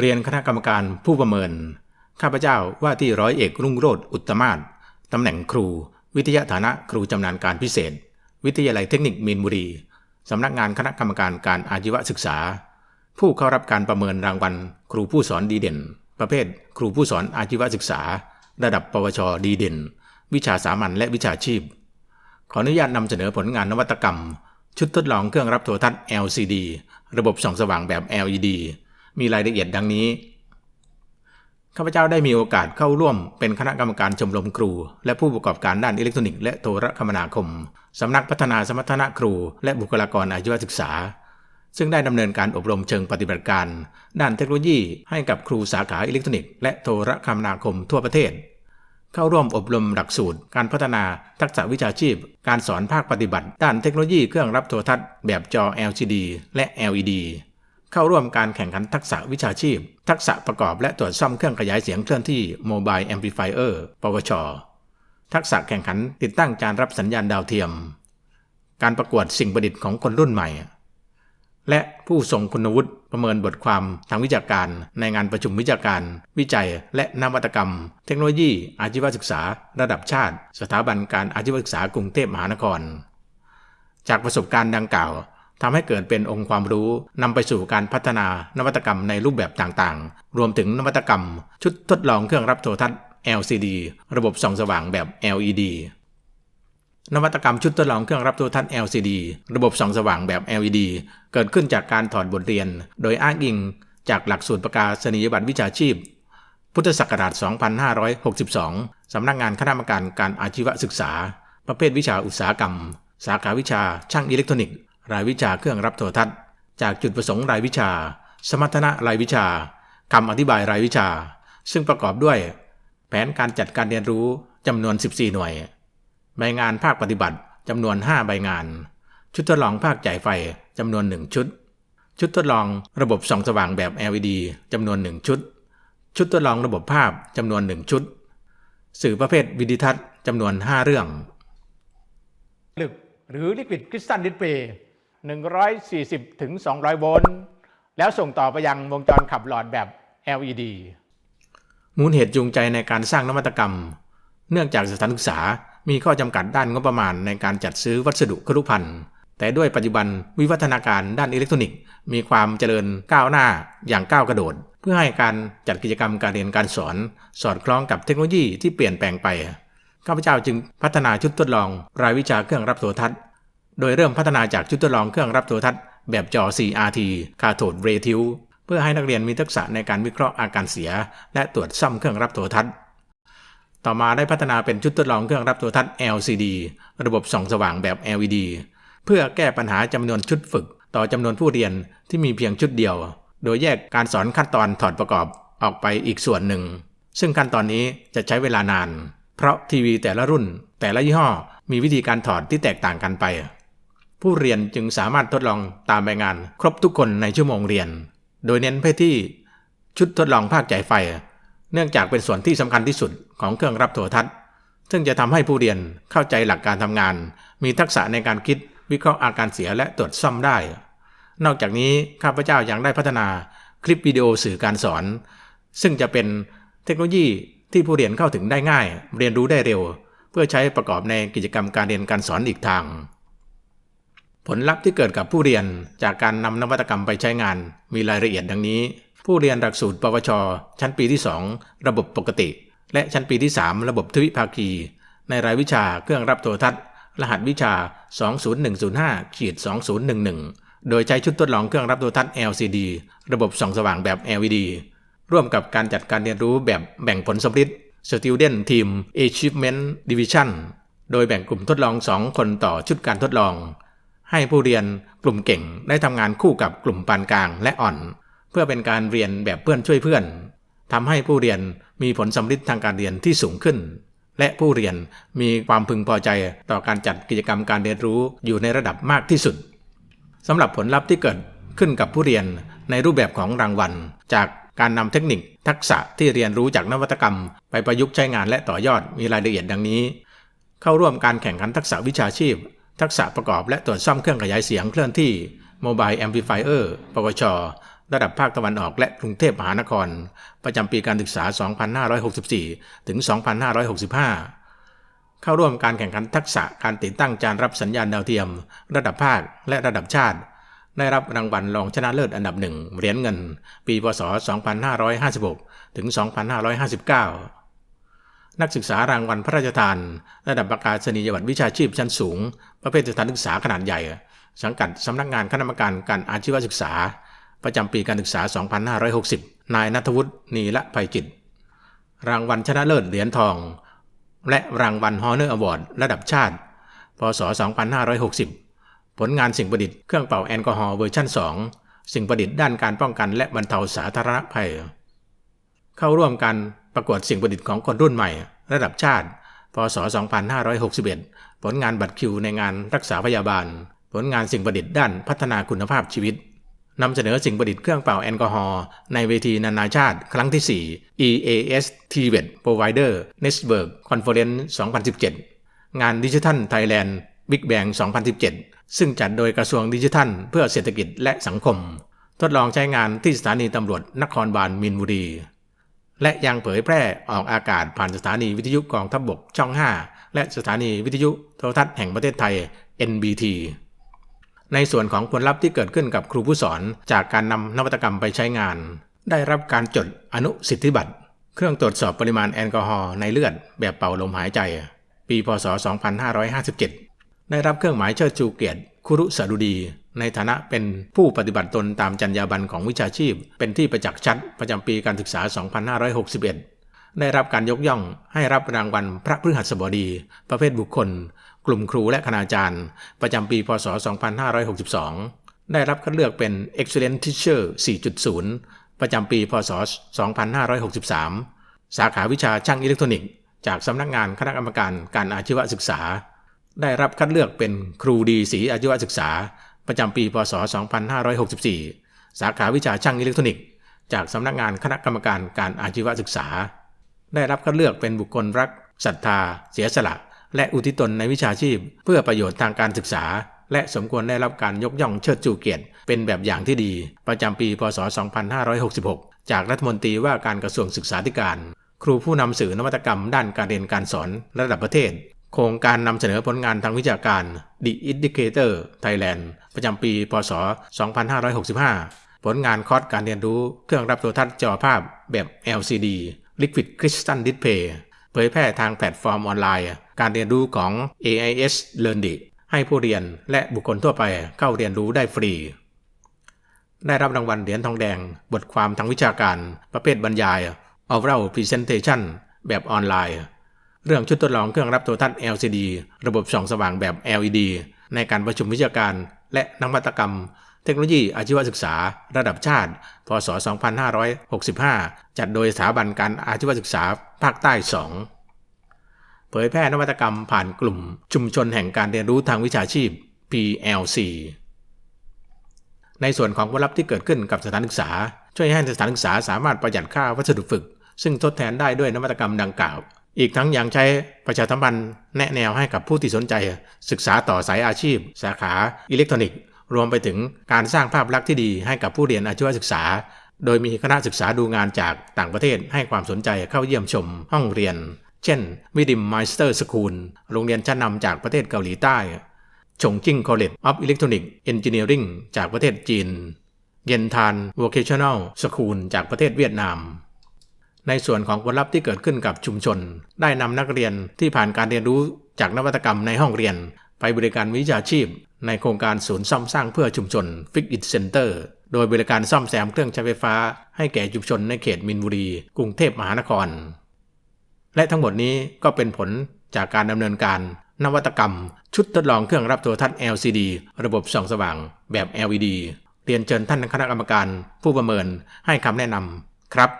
เรียนคณะกรรมการผู้ประเมิน ข้าพเจ้าว่าที่ร้อยเอกรุ่งโรจน์อุตตมาศตำแหน่งครู วิทยาฐานะครูจำนาญการพิเศษ วิทยาลัยเทคนิคมีนบุรีสำนักงานคณะกรรมการการอาชีวศึกษา ผู้เข้ารับการประเมินรางวัล ครูผู้สอนดีเด่น ประเภท ครูผู้สอนอาชีวศึกษา ระดับปวชดีเด่น วิชาสามัญและวิชาชีพ ขออนุญาตนำเสนอผลงานนวัตกรรม ชุดทดลองเครื่องรับโทรทัศน์ LCD ระบบส่องสว่างแบบ LED มีรายละเอียดดังนี้ ข้าพเจ้าได้มีโอกาสเข้าร่วมเป็นคณะกรรมการชมรมครู และผู้ประกอบการด้านอิเล็กทรอนิกส์และโทรคมนาคม สำนักพัฒนาสมรรถนะครู และบุคลากรอาชีวศึกษา ซึ่งได้ดำเนินการอบรมเชิงปฏิบัติการ ด้านเทคโนโลยีให้กับครูสาขาอิเล็กทรอนิกส์และโทรคมนาคมทั่วประเทศเข้าร่วมอบรมหลักสูตร การพัฒนาทักษะวิชาชีพ การสอนภาคปฏิบัติ ด้านเทคโนโลยีเครื่องรับโทรทัศน์แบบจอ LCD และ LED เข้าร่วมการแข่งขันทักษะวิชาชีพ ทักษะประกอบและตรวจซ่อมเครื่องขยายเสียงเคลื่อนที่ Mobile Amplifier ปวช ทักษะแข่งขันติดตั้งจานรับสัญญาณดาวเทียม การประกวดสิ่งประดิษฐ์ของคนรุ่นใหม่ และผู้ทรงคุณวุฒิประเมินบทความทางวิชาการ ในงานประชุมวิชาการ วิจัย และนวัตกรรม เทคโนโลยี อาชีวศึกษา ระดับชาติ สถาบันการอาชีวศึกษากรุงเทพมหานคร จากประสบการณ์ดังกล่าว ทำให้เกิดเป็นองค์ความรู้นำไปสู่การพัฒนานวัตกรรมในรูปแบบต่างๆ รวมถึงนวัตกรรม ชุดทดลองเครื่องรับโทรทัศน์ LCD ระบบส่องสว่างแบบ LED นวัตกรรมชุดทดลองเครื่องรับโทรทัศน์ LCD ระบบส่องสว่างแบบ LED เกิดขึ้นจากการถอดบทเรียน โดยอ้างอิง จากหลักสูตรประกาศนียบัตรวิชาชีพ พุทธศักราช 2562 สำนักงานคณะกรรมการการอาชีวศึกษา ประเภทวิชาอุตสาหกรรม สาขาวิชาช่างอิเล็กทรอนิกส์ รายวิชาเครื่องรับโทรทัศน์ จากจุดประสงค์รายวิชา สมรรถนะรายวิชาคำอธิบายรายวิชา ซึ่งประกอบด้วย แผนการจัดการเรียนรู้จำนวน 14 หน่วย ใบงานภาคปฏิบัติจำนวน 5 ใบงาน ชุดทดลองภาคจ่ายไฟจำนวน 1 ชุด ชุดทดลองระบบส่องสว่างแบบ LED จำนวน 1 ชุด ชุดทดลองระบบภาพจำนวน 1 ชุด สื่อประเภทวิดิทัศน์จำนวน 5 เรื่องลึกหรือลิควิ 140 ถึง 200 โวลต์ แล้วส่งต่อไปยังวงจรขับหลอดแบบ LED มูลเหตุจูงใจในการสร้างนวัตกรรม เนื่องจากสถานศึกษามีข้อจำกัดด้านงบประมาณในการจัดซื้อวัสดุครุภัณฑ์ แต่ด้วยปัจจุบันวิวัฒนาการด้านอิเล็กทรอนิกส์ มีความเจริญก้าวหน้าอย่างก้าวกระโดด เพื่อให้การจัดกิจกรรมการเรียนการสอน สอดคล้องกับเทคโนโลยีที่เปลี่ยนแปลงไปข้าพเจ้าจึงพัฒนาชุดทดลอง รายวิชาเครื่องรับโทรทัศน์ โดยเริ่มพัฒนาจากชุดทดลองเครื่องรับโทรทัศน์แบบจอ 4RT คาโทดเรทิวเพื่อให้นักเรียนมีทักษะในการวิเคราะห์อาการเสีย และตรวจซ่อมเครื่องรับโทรทัศน์ ต่อมาได้พัฒนาเป็นชุดทดลองเครื่องรับโทรทัศน์ LCD ระบบส่องสว่างแบบ LED เพื่อแก้ปัญหาจำนวนชุดฝึก ต่อจำนวนผู้เรียนที่มีเพียงชุดเดียว โดยแยกการสอนขั้นตอนถอดประกอบออกไปอีกส่วนหนึ่ง ซึ่งขั้นตอนนี้จะใช้เวลานาน เพราะทีวีแต่ละรุ่นแต่ละยี่ห้อมีวิธีการถอดที่แตกต่างกันไป ผู้เรียนจึงสามารถทดลองตามใบงาน ครบทุกคนในชั่วโมงเรียน โดยเน้นไปที่ชุดทดลองภาคจ่ายไฟ เนื่องจากเป็นส่วนที่สำคัญที่สุดของเครื่องรับโทรทัศน์ ซึ่งจะทำให้ผู้เรียนเข้าใจหลักการทำงาน มีทักษะในการคิดวิเคราะห์อาการเสียและตรวจซ่อมได้ นอกจากนี้ข้าพเจ้ายังได้พัฒนาคลิปวิดีโอสื่อการสอน ซึ่งจะเป็นเทคโนโลยีที่ผู้เรียนเข้าถึงได้ง่าย เรียนรู้ได้เร็ว เพื่อใช้ประกอบในกิจกรรมการเรียนการสอนอีกทาง ผลลัพธ์ที่เกิดกับผู้เรียนจากการนำนวัตกรรมไปใช้งาน มีรายละเอียดดังนี้ ผู้เรียนหลักสูตรปวช ชั้นปีที่ 2 ระบบปกติ และชั้นปีที่ 3 ระบบทวิภาคี ในรายวิชาเครื่องรับโทรทัศน์ รหัสวิชา 20105ขีด2011 โดยใช้ชุดทดลองเครื่องรับโทรทัศน์ LCD ระบบส่องสว่างแบบ LED ร่วมกับการจัดการเรียนรู้แบบแบ่งผลสำลิด Student Team Achievement Division โดยแบ่งกลุ่มทดลอง 2 คนต่อชุดการทดลอง ให้ผู้เรียนกลุ่มเก่งได้ทำงานคู่กับกลุ่มปานกลางและอ่อน เพื่อเป็นการเรียนแบบเพื่อนช่วยเพื่อนทำให้ผู้เรียนมีผลสำลิดทางการเรียนที่สูงขึ้น และผู้เรียนมีความพึงพอใจต่อการจัดกิจกรรมการเรียนรู้อยู่ในระดับมากที่สุดสำหรับผลลัพธ์ที่เกิดขึ้นกับผู้เรียนในรูปแบบของรางวัล จากการนำเทคนิคทักษะที่เรียนรู้จากนวัตกรรม ไปประยุกต์ใช้งานและต่อยอดมีรายละเอียดดังนี้ เข้าร่วมการแข่งขันทักษะวิชาชีพ ทักษะประกอบและตรวจซ่อมเครื่องขยายเสียงเคลื่อนที่ Mobile Amplifier ปวช ระดับภาคตะวันออกและกรุงเทพมหานคร ประจำปีการศึกษา 2564 ถึง 2565 เข้าร่วมการแข่งขันทักษะการติดตั้งจานรับสัญญาณดาวเทียม ระดับภาคและระดับชาติ ได้รับรางวัลรองชนะเลิศอันดับหนึ่งเหรียญเงิน ปีพศ 2556 ถึง 2559 นักศึกษารางวัลพระราชทาน ระดับประกาศนียบัตรวิชาชีพชั้นสูง ประเภทสถานศึกษาขนาดใหญ่ สังกัดสำนักงานคณะกรรมการการอาชีวศึกษา ประจำปีการศึกษา 2560 นายนัทวุฒินีละภัยจิต รางวัลชนะเลิศเหรียญทอง และรางวัลฮอเนอร์อวอร์ดระดับชาติ พศ 2560 ผลงานสิ่งประดิษฐ์เครื่องเป่าแอลกอฮอล์เวอร์ชัน2 สิ่งประดิษฐ์ด้านการป้องกันและบรรเทาสาธารณภัย เข้าร่วมการ ประกวดสิ่งประดิษฐ์ของคนรุ่นใหม่ ระดับชาติ พศ 2561 ผลงานบัตรคิวในงานรักษาพยาบาล ผลงานสิ่งประดิษฐ์ด้านพัฒนาคุณภาพชีวิตนำเสนอสิ่งประดิษฐ์เครื่องเป่าแอลกอฮอล์ในเวทีนานาชาติ ครั้งที่ 4 EAS TVET Provider Network Conference 2017 งานดิจิทัลไทยแลนด์ Big Bang 2017 ซึ่งจัดโดยกระทรวงดิจิทัล เพื่อเศรษฐกิจและสังคม ทดลองใช้งานที่สถานีตำรวจนครบาลมีนบุรี และยังเผยแพร่ออกอากาศผ่านสถานีวิทยุกองทัพบบกช่อง 5 และสถานีวิทยุโทรทัศน์แห่งประเทศไทย NBT ในส่วนของผลลัพธ์ที่เกิดขึ้นกับครูผู้สอนจากการนำนวัตกรรมไปใช้งาน ได้รับการจดอนุสิทธิบัตร เครื่องตรวจสอบปริมาณแอลกอฮอล์ในเลือดแบบเป่าลมหายใจ ปีพศ 2557 ได้รับเครื่องหมายเชิดชูเกียรติคุรุสดุดี ในฐานะเป็นผู้ปฏิบัติตนตามจรรยาบรรณของวิชาชีพ เป็นที่ประจักษ์ชัดประจำปีการศึกษา 2561 ได้รับการยกย่องให้รับรางวัลพระพฤหัสบดี ประเภทบุคคล กลุ่มครูและคณาจารย์ ประจำปีพศ 2562 ได้รับคัดเลือกเป็น Excellent Teacher 4.0 ประจำปีพศ 2563 สาขาวิชาช่างอิเล็กทรอนิกส์จากสำนักงานคณะกรรมการการอาชีวศึกษา ได้รับคัดเลือกเป็นครูดีศรีอาชีวศึกษา ประจำปีพศ 2564 สาขาวิชาช่างอิเล็กทรอนิกส์ จากสำนักงานคณะกรรมการการอาชีวศึกษา ได้รับคัดเลือกเป็นบุคคลรักศรัทธา เสียสละ และอุทิศตนในวิชาชีพ เพื่อประโยชน์ทางการศึกษา และสมควรได้รับการยกย่องเชิดชูเกียรติ เป็นแบบอย่างที่ดี ประจำปีพศ 2566 จากรัฐมนตรีว่าการกระทรวงศึกษาธิการ ครูผู้นำสื่อนวัตกรรมด้านการเรียนการสอนระดับประเทศ โครงการนำเสนอผลงานทางวิชาการ The Indicator Thailand ประจำปี พศ 2565 ผลงานคอร์สการเรียนรู้เครื่องรับโทรทัศน์จอภาพแบบ LCD Liquid Crystal Display เผยแพร่ทางแพลตฟอร์มออนไลน์ การเรียนรู้ของ AIS Learning ให้ผู้เรียนและบุคคลทั่วไปเข้าเรียนรู้ได้ฟรี ได้รับรางวัลเหรียญทองแดง บทความทางวิชาการ ประเภทบรรยาย Oral Presentation แบบออนไลน์ เรื่องชุดทดลองเครื่องรับโทรทัศน์ LCD ระบบส่องสว่างแบบ LED ในการประชุมวิชาการ และนวัตกรรม เทคโนโลยีอาชีวศึกษา ระดับชาติ พศ 2565 จัดโดยสถาบันการอาชีวศึกษาภาคใต้ 2 เผยแพร่นวัตกรรมผ่านกลุ่ม ชุมชนแห่งการเรียนรู้ทางวิชาชีพ PLC ในส่วนของผลลัพธ์ที่เกิดขึ้นกับสถานศึกษา ช่วยให้สถานศึกษาสามารถประหยัดค่าวัสดุฝึก ซึ่งทดแทนได้ด้วยนวัตกรรมดังกล่าว อีกทั้งยังใช้ประชาสัมพันธ์แนะแนวให้กับผู้ที่สนใจ ศึกษาต่อสายอาชีพ สาขาอิเล็กทรอนิกส์รวมไปถึงการสร้างภาพลักษณ์ที่ดีให้กับผู้เรียนอาชีวศึกษา โดยมีคณะศึกษาดูงานจากต่างประเทศให้ความสนใจเข้าเยี่ยมชมห้องเรียน เช่นวิดิมไมสเตอร์สคูลโรงเรียนชั้นนำจากประเทศเกาหลีใต้ชงจิ้งคอลเลจออฟอิเล็กทรอนิกส์เอนจิเนียริงจากประเทศจีน เย็นทาน Vocational School จากประเทศเวียดนาม ในส่วนของผลลัพธ์ที่เกิดขึ้นกับชุมชน ได้นำนักเรียนที่ผ่านการเรียนรู้จากนวัตกรรมในห้องเรียน ไปบริการวิชาชีพ ในโครงการศูนย์ซ่อมสร้างเพื่อชุมชน Fix It Center โดยบริการซ่อมแซมเครื่องใช้ไฟฟ้า ให้แก่ชุมชนในเขตมินบุรี กรุงเทพมหานคร และทั้งหมดนี้ก็เป็นผลจากการดำเนินการ นวัตกรรม ชุดทดลองเครื่องรับโทรทัศน์ LCD ระบบส่องสว่าง แบบ LED เรียนเชิญท่านคณะกรรมการ ผู้ประเมินให้คำแนะนำครับ